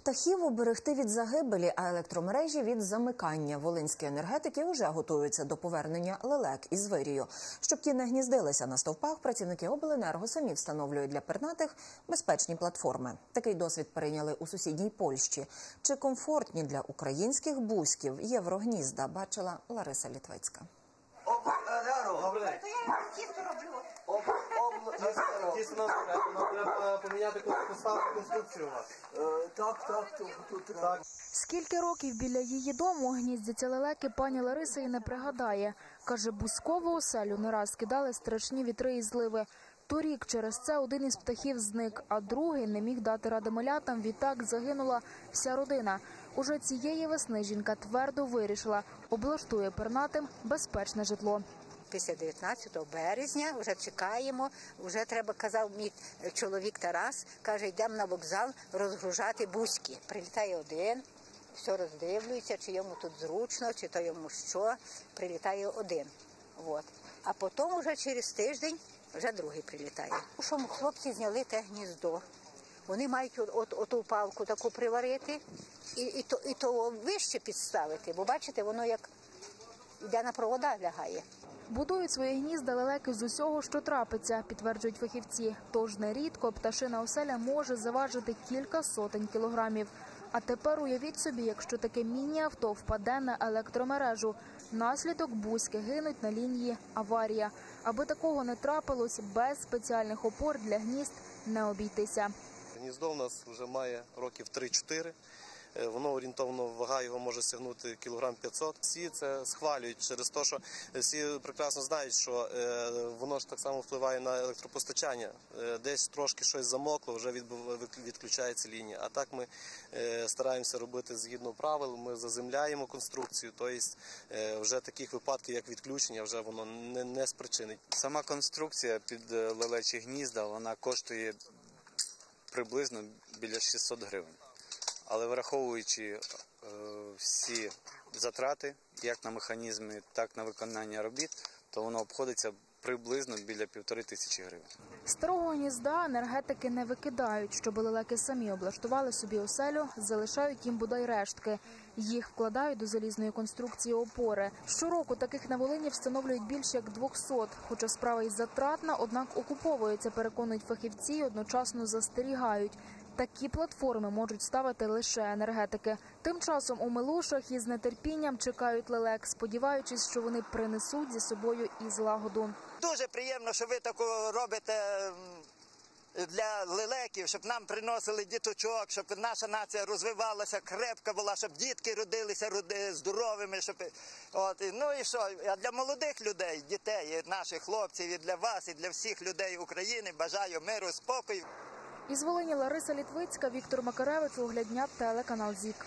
Птахів уберегти від загибелі, а електромережі від замикання. Волинські енергетики вже готуються до повернення лелек із вирію. Щоб ті не гніздилися на стовпах, працівники обленерго самі встановлюють для пернатих безпечні платформи. Такий досвід перейняли у сусідній Польщі. Чи комфортні для українських бузьків єврогнізда? Бачила Лариса я тісто роблю. Дійсно, нам треба, поміняти поставити конструкцію у вас. Е, Так, так, тут, тут треба. Скільки років біля її дому гніздяться лелеки пані Лариса і не пригадає. Каже, бузькову оселю не раз кидали страшні вітри і зливи. Торік через це один із птахів зник, а другий не міг дати ради малятам. Відтак загинула вся родина. Уже цієї весни жінка твердо вирішила облаштує пернатим безпечне житло. Після 19 березня вже чекаємо. Вже треба, казав мій чоловік Тарас, каже, йдемо на вокзал розгружати бузьки. Прилітає один, все роздивлюється, чи йому тут зручно, чи то йому що. Прилітає один. От. А потім вже через тиждень вже другий прилітає. Що хлопці зняли те гніздо. Вони мають от, от, оту палку таку приварити і, і, то, і то вище підставити, бо бачите, воно як йде на провода лягає. Будують свої гнізда лелеки з усього, що трапиться, підтверджують фахівці. Тож нерідко пташина оселя може заважити кілька сотень кілограмів. А тепер уявіть собі, якщо таке міні-авто впаде на електромережу. Наслідок бузьки гинуть на лінії аварія. Аби такого не трапилось, без спеціальних опор для гнізд не обійтися. Гніздо в нас вже має років 3-4. Е, Воно орієнтовно вага його може сягнути кілограм 500. Всі це схвалюють через те, що всі прекрасно знають, що е, воно ж так само впливає на електропостачання. Е, Десь трошки щось замокло, вже відключається лінія. А так ми стараємося робити згідно правил. Ми заземляємо конструкцію, тобто вже таких випадків, як відключення, вже воно не, не спричинить. Сама конструкція під лелечі гнізда вона коштує приблизно біля 600 гривень. Але враховуючи е, всі затрати, як на механізми, так на виконання робіт, то воно обходиться приблизно біля півтори тисячі гривень. Старого гнізда енергетики не викидають, щоб лелеки самі облаштували собі оселю, залишають їм бодай рештки. Їх вкладають до залізної конструкції опори. Щороку таких на Волині встановлюють більше як 200, хоча справа й затратна, однак окуповується, переконують фахівці, і одночасно застерігають. Такі платформи можуть ставити лише енергетики. Тим часом у Милушах із нетерпінням чекають лелек, сподіваючись, що вони принесуть зі собою і злагоду. Дуже приємно, що ви таку робите для лелеків, щоб нам приносили діточок, щоб наша нація розвивалася, крепка була, щоб дітки родилися роди- здоровими. Щоб от ну і що? А для молодих людей, дітей, наших хлопців, і для вас, і для всіх людей України бажаю миру, спокою. Із Волині Лариса Літвицька, Віктор Макаревич, Оглядня, телеканал ЗІК.